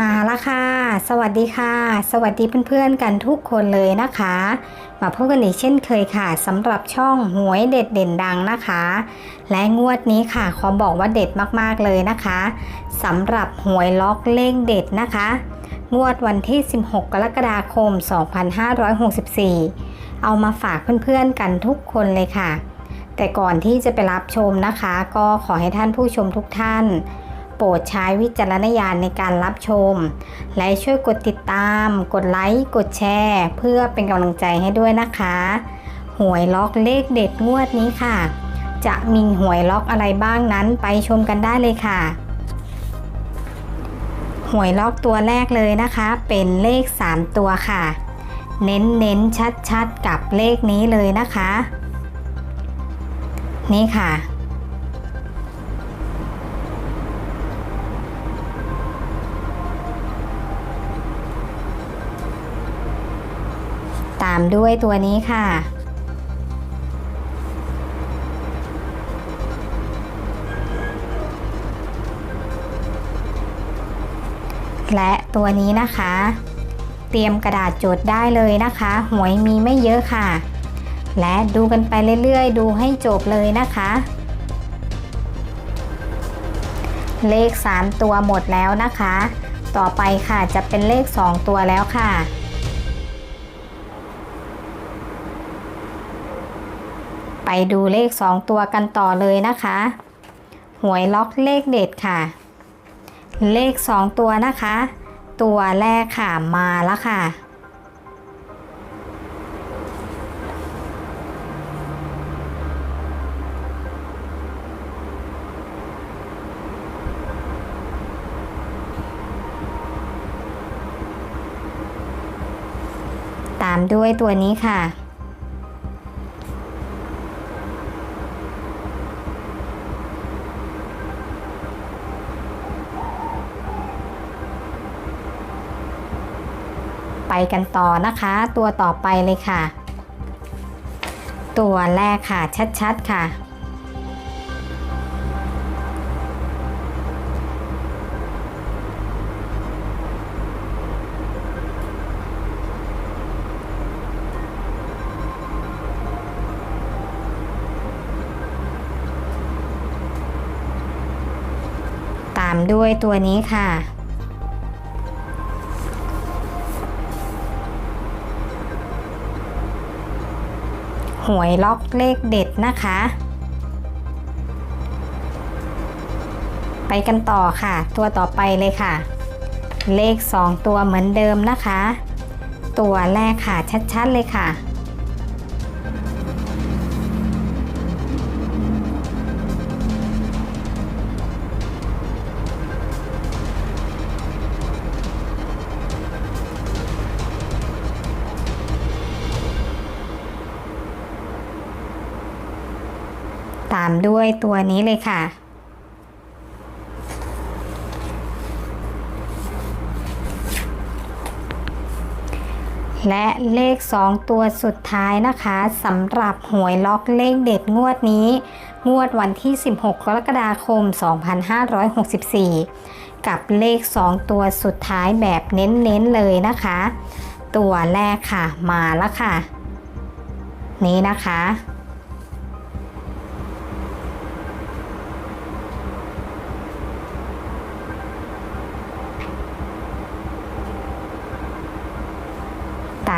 มาแล้วค่ะ สวัสดีค่ะ สวัสดีเพื่อนๆกันทุกคนเลยนะคะ มาพบกันอีกเช่นเคยค่ะสำหรับช่องหวยเด็ดเด่นดังนะคะ และงวดนี้ค่ะขอบอกว่าเด็ดมากๆเลยนะคะสำหรับหวยล็อกเลขเด็ดนะคะ งวดวันที่ 16 กรกฎาคม 2564 เอามาฝากเพื่อนๆกันทุกคนเลยค่ะ แต่ก่อนที่จะไปรับชมนะคะ ก็ขอให้ท่านผู้ชมทุกท่าน โปรดใช้วิจารณญาณในการรับชม และช่วยกดติดตาม กดไลค์ กดแชร์ เพื่อเป็นกำลังใจให้ด้วยนะคะ หวยล็อกเลขเด็ดงวดนี้ค่ะ จะมีหวยล็อกอะไรบ้างนั้นไปชมกันได้เลยค่ะหวยล็อกตัวแรกเลยนะคะ เป็นเลข 3 ตัวค่ะ เน้นเน้นชัดชัดๆกับเลขนี้เลยนะคะ นี่ค่ะามด้วยตัวนี้ค่ะ และตัวนี้นะคะ เตรียมกระดาษจทย์ได้เลยนะคะ หวยมีไม่เยอะค่ะ และดูกันไปเรื่อยๆ ดูให้จบเลยนะคะ เลข 3 ตัวหมดแล้วนะคะ ต่อไปค่ะจะเป็นเลข 2 ตัวแล้วค่ะ ไปดูเลข 2 ตัวกันต่อเลยนะคะ หวยล็อกเลขเด็ดค่ะ เลข 2 ตัวนะคะ ตัวแรกค่ะมาแล้วค่ะ ตามด้วยตัวนี้ค่ะ ไปกันต่อนะคะ ตัวต่อไปเลยค่ะ ตัวแรกค่ะชัดๆค่ะ ตามด้วยตัวนี้ค่ะ หวยล็อกเลขเด็ดนะคะ ไปกันต่อค่ะ ตัวต่อไปเลยค่ะ เลข 2 ตัวเหมือนเดิมนะคะ ตัวแรกค่ะชัดๆเลยค่ะ ตามด้วยตัวนี้เลยค่ะ และเลข 2 ตัวสุดท้ายนะคะสำหรับหวยล็อกเลขเด็ดงวดนี้ งวดวันที่ 16 กรกฎาคม 2564 กับเลข 2 ตัวสุดท้ายแบบเน้นๆเลยนะคะ ตัวแรกค่ะมาแล้วค่ะ นี้นะคะ